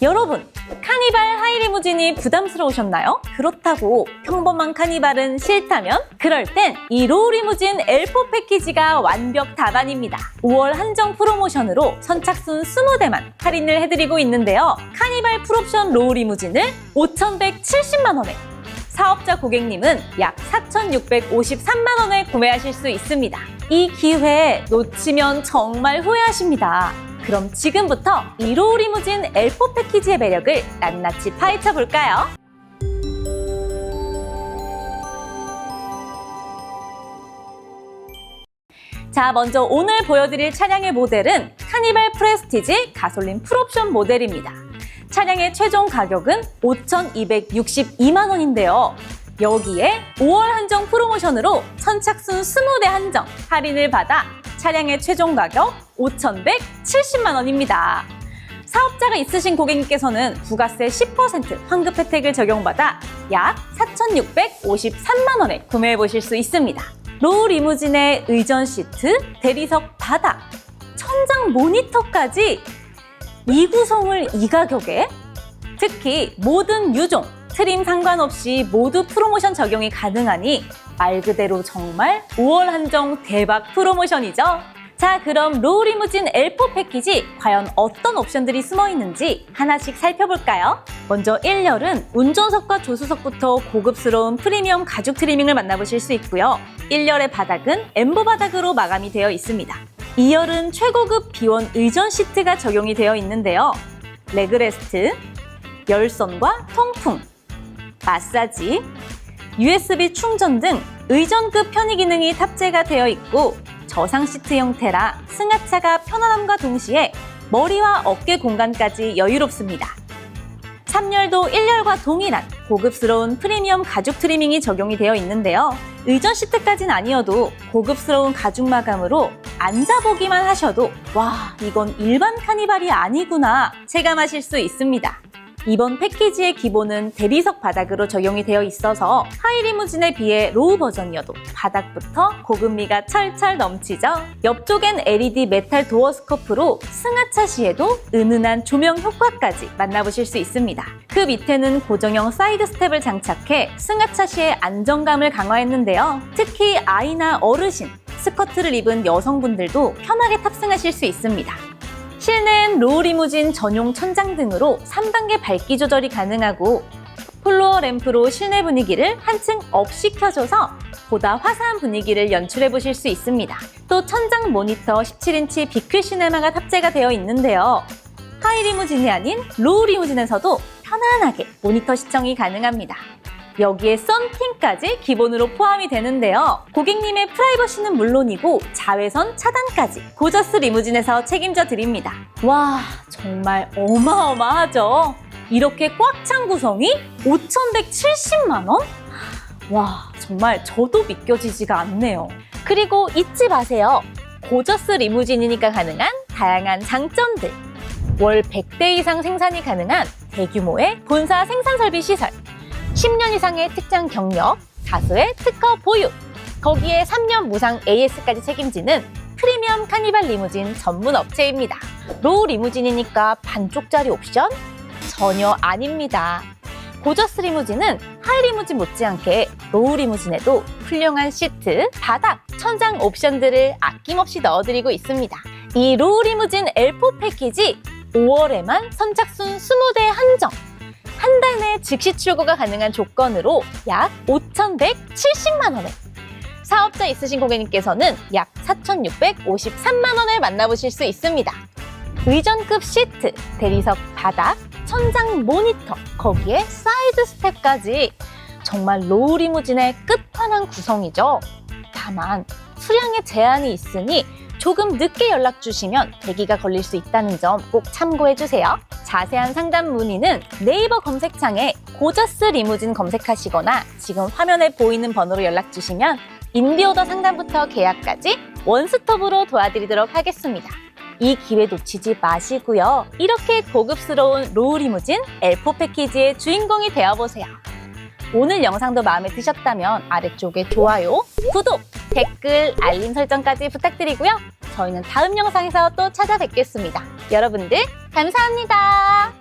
여러분, 카니발 하이리무진이 부담스러우셨나요? 그렇다고 평범한 카니발은 싫다면? 그럴 땐 이 로우리무진 L4 패키지가 완벽 답안입니다. 5월 한정 프로모션으로 선착순 20대만 할인을 해드리고 있는데요. 카니발 풀옵션 로우리무진을 5,170만원에 사업자 고객님은 약 4,653만원에 구매하실 수 있습니다. 이 기회 놓치면 정말 후회하십니다. 그럼 지금부터 이 로우리무진 L4 패키지의 매력을 낱낱이 파헤쳐 볼까요? 자, 먼저 오늘 보여드릴 차량의 모델은 카니발 프레스티지 가솔린 풀옵션 모델입니다. 차량의 최종 가격은 5,262만 원인데요. 여기에 5월 한정 프로모션으로 선착순 20대 한정 할인을 받아 차량의 최종 가격 5,170만 원입니다. 사업자가 있으신 고객님께서는 부가세 10% 환급 혜택을 적용받아 약 4,653만 원에 구매해 보실 수 있습니다. 로우 리무진의 의전 시트, 대리석 바닥, 천장 모니터까지 이 구성을 이 가격에 특히 모든 유종, 트림 상관없이 모두 프로모션 적용이 가능하니 말 그대로 정말 5월 한정 대박 프로모션이죠. 자, 그럼 로우 리무진 L4 패키지 과연 어떤 옵션들이 숨어 있는지 하나씩 살펴볼까요? 먼저 1열은 운전석과 조수석부터 고급스러운 프리미엄 가죽 트리밍을 만나보실 수 있고요. 1열의 바닥은 엠보 바닥으로 마감이 되어 있습니다. 2열은 최고급 비원 의전 시트가 적용이 되어 있는데요. 레그레스트, 열선과 통풍, 마사지, USB 충전 등 의전급 편의 기능이 탑재가 되어 있고 저상 시트 형태라 승하차가 편안함과 동시에 머리와 어깨 공간까지 여유롭습니다. 3열도 1열과 동일한 고급스러운 프리미엄 가죽 트리밍이 적용이 되어 있는데요. 의전 시트까지는 아니어도 고급스러운 가죽 마감으로 앉아보기만 하셔도 와 이건 일반 카니발이 아니구나 체감하실 수 있습니다. 이번 패키지의 기본은 대리석 바닥으로 적용이 되어 있어서 하이리무진에 비해 로우 버전이어도 바닥부터 고급미가 철철 넘치죠. 옆쪽엔 LED 메탈 도어 스코프로 승하차 시에도 은은한 조명 효과까지 만나보실 수 있습니다. 그 밑에는 고정형 사이드 스텝을 장착해 승하차 시의 안정감을 강화했는데요. 특히 아이나 어르신, 스커트를 입은 여성분들도 편하게 탑승하실 수 있습니다. 실내엔 로우 리무진 전용 천장 등으로 3단계 밝기 조절이 가능하고 플로어 램프로 실내 분위기를 한층 업 시켜줘서 보다 화사한 분위기를 연출해 보실 수 있습니다. 또 천장 모니터 17인치 비큐 시네마가 탑재가 되어 있는데요. 하이 리무진이 아닌 로우 리무진에서도 편안하게 모니터 시청이 가능합니다. 여기에 썬팅까지 기본으로 포함이 되는데요. 고객님의 프라이버시는 물론이고 자외선 차단까지 고저스 리무진에서 책임져 드립니다. 와, 정말 어마어마하죠? 이렇게 꽉 찬 구성이 5,170만 원? 와, 정말 저도 믿겨지지가 않네요. 그리고 잊지 마세요. 고저스 리무진이니까 가능한 다양한 장점들. 월 100대 이상 생산이 가능한 대규모의 본사 생산 설비 시설. 10년 이상의 특장 경력, 다수의 특허 보유, 거기에 3년 무상 AS까지 책임지는 프리미엄 카니발 리무진 전문 업체입니다. 로우 리무진이니까 반쪽짜리 옵션? 전혀 아닙니다. 고저스 리무진은 하이 리무진 못지않게 로우 리무진에도 훌륭한 시트, 바닥, 천장 옵션들을 아낌없이 넣어드리고 있습니다. 이 로우 리무진 L4 패키지 5월에만 선착순 20대 한정, 한 달 내 즉시 출고가 가능한 조건으로 약 5,170만 원에 사업자 있으신 고객님께서는 약 4,653만 원을 만나보실 수 있습니다. 의전급 시트, 대리석 바닥, 천장 모니터, 거기에 사이드 스텝까지 정말 로우 리무진의 끝판왕 구성이죠. 다만 수량에 제한이 있으니 조금 늦게 연락 주시면 대기가 걸릴 수 있다는 점 꼭 참고해 주세요. 자세한 상담 문의는 네이버 검색창에 고저스 리무진 검색하시거나 지금 화면에 보이는 번호로 연락 주시면 인비오더 상담부터 계약까지 원스톱으로 도와드리도록 하겠습니다. 이 기회 놓치지 마시고요. 이렇게 고급스러운 로우 리무진 L4 패키지의 주인공이 되어보세요. 오늘 영상도 마음에 드셨다면 아래쪽에 좋아요, 구독, 댓글, 알림 설정까지 부탁드리고요. 저희는 다음 영상에서 또 찾아뵙겠습니다. 여러분들 감사합니다.